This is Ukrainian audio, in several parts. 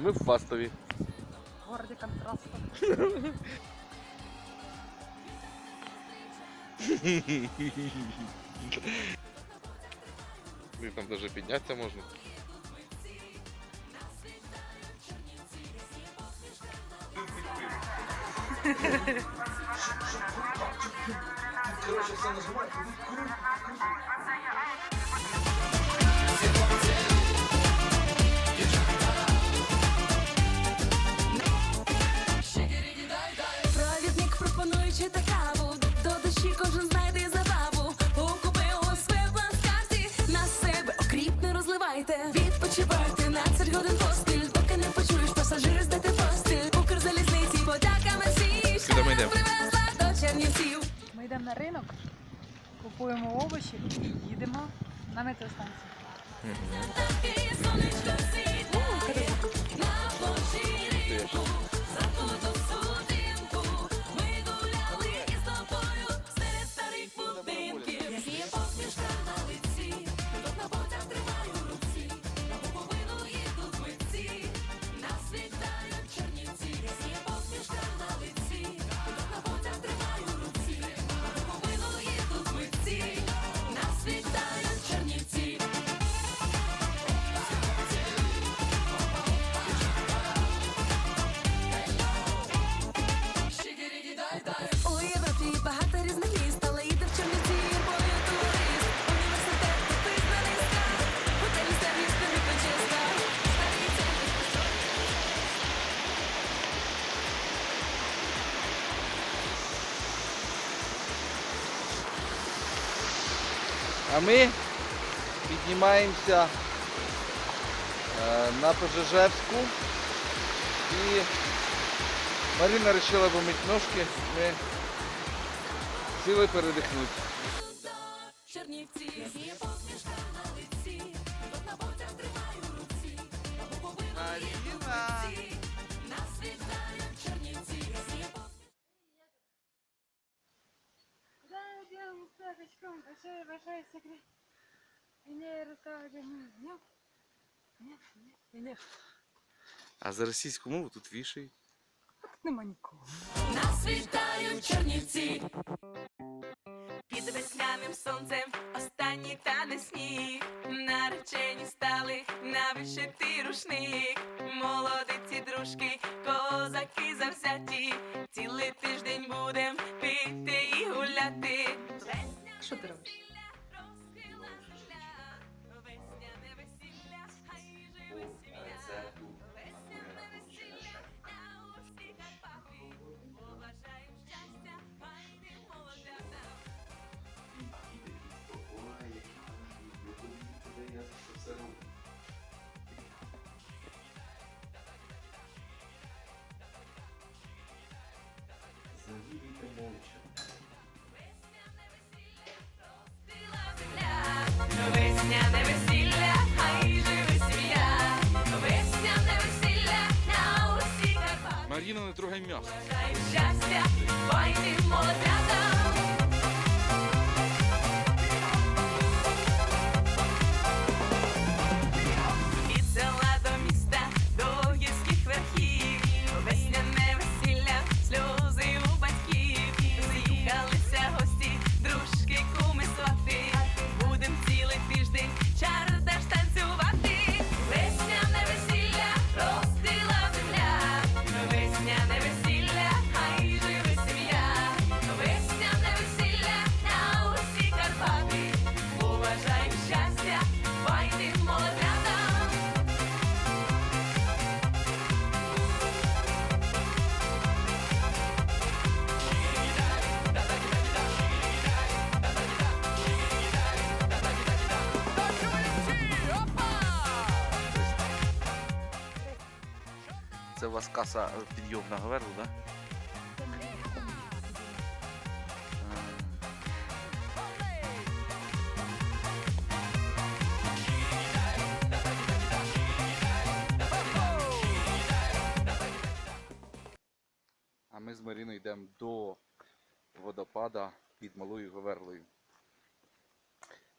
ми в Фастові. В городі контрасту. І там навіть піднятися можна. Провідник не розливайте Відпочивайте на царь годин поспіль, Поки не почуєш пасажири здати постіль Укрзалізниці подяками всі Куди ми йдемо? Привезла до Чернівців. Ми йдемо на ринок, купуємо овочі і їдемо на метеостанцію. Таке сонечко світло На площі А ми піднімаємося е, на Пожежевську. І Марина вирішила помити ножки, ми сіли передихнути. Чернівці, посмішка на лиці, белым большой большой секрет. И не расскажем. Нет, нет, нет, нет. А за російську мову тут вішають. Нема нікого. Нас вітають Чернівці. Під весняним сонцем останній тане сніг. Наречені стали на вишитий рушник. Молодиці, дружки, козаки завзяті. Цілий тиждень будем пити і гуляти. Що ти робиш? Маріна, не трогай м'ясо. У вас каса е, підйомна говерла, так? А ми з Маріною йдемо до водопада під Малою Говерлою.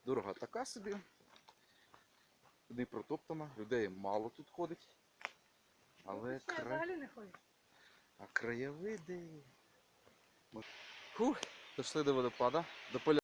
Дорога така собі. Не протоптана, людей мало тут ходить. Але Що, я кра... взагалі не ходиш. а краєвиди. Ми- Фух, дійшли до водопада, до поля.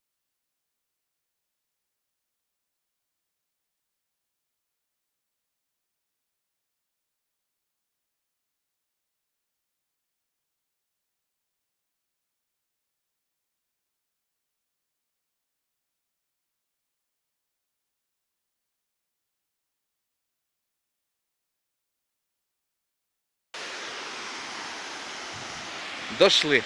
Дошли.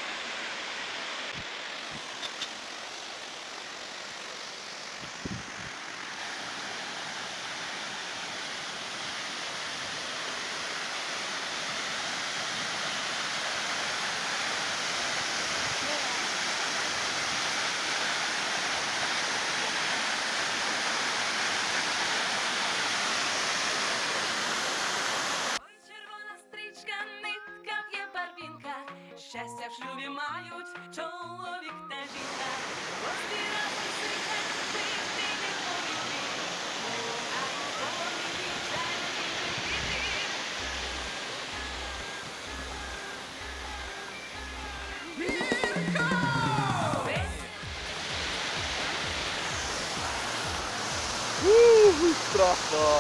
Страшно!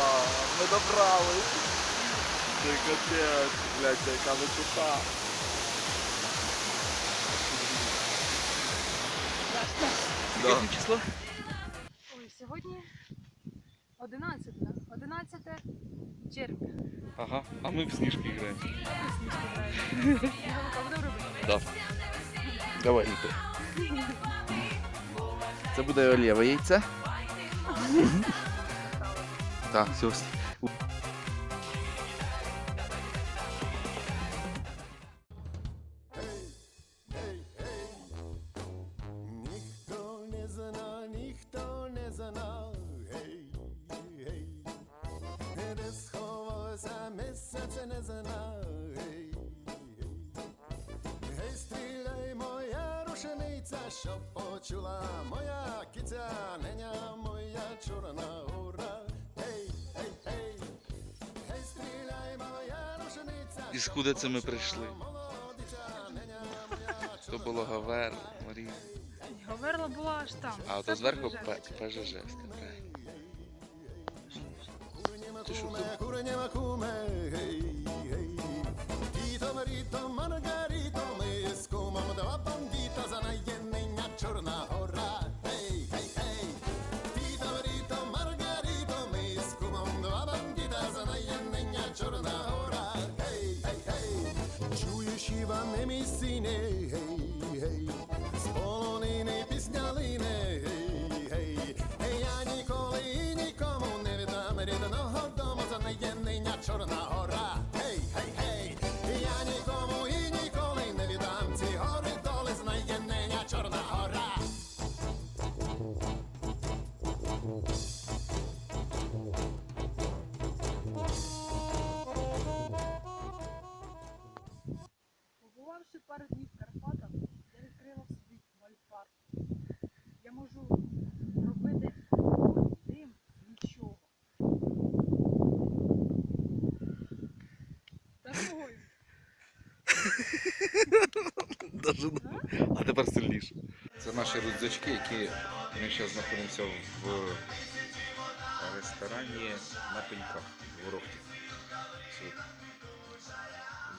Ми добрались! Це капець, блядь, яка висота. Да. число? Ой, сьогодні 11, 11 червня. Ага, а ми в сніжки граємо. Іванка, будемо робити? Да. Давай ліпи. Це буде олєве яйце. Так, все. Ніхто не зна, ніхто не зна, гей, гей, де сховалося місяця не зна, гей, гей, гей, стріляй, моя рушениця, що почула моя киця, неня моя чорна гора, І скуди це ми прийшли? То було Гавер, Марія. Говерла була аж там. А то ото зверху ПЖЖ. Ти що Курнєва, Даже... А тепер сильніше. Це наші рюкзачки, які ми зараз знаходимося в ресторані на пеньках в Ворохті.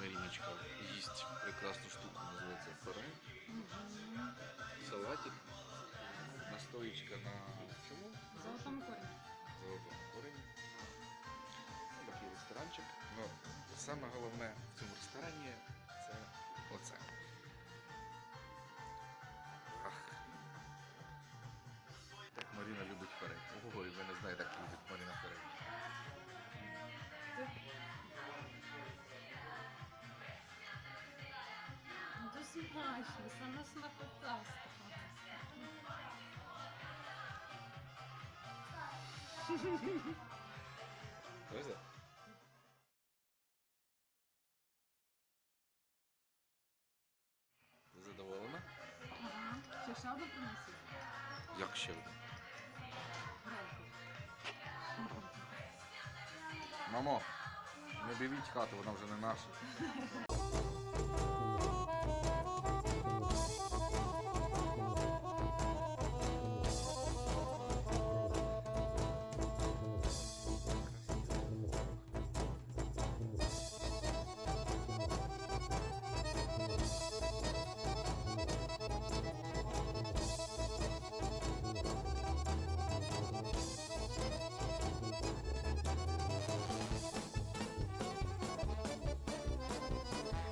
Маріночка їсть прекрасну штуку, називається форе. Салатик. Настоїчка на чому? Золотому корінь. Золотому корені. Ну, Такий ресторанчик. Ну, саме головне в цьому ресторані оце. Так Маріна любить форель. Ой, ви не знаєте, як любить Маріна форель. Ну, то смачно, саме смакота. Ось Ще ще одну? Як ще. Мамо, Не бивіть хату, вона вже не наша.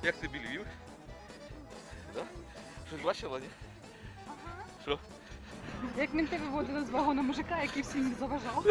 Як тобі Львів? Да? Щось бачила, ні? Що? Як мінти виводили з вагона мужика, який всім заважав.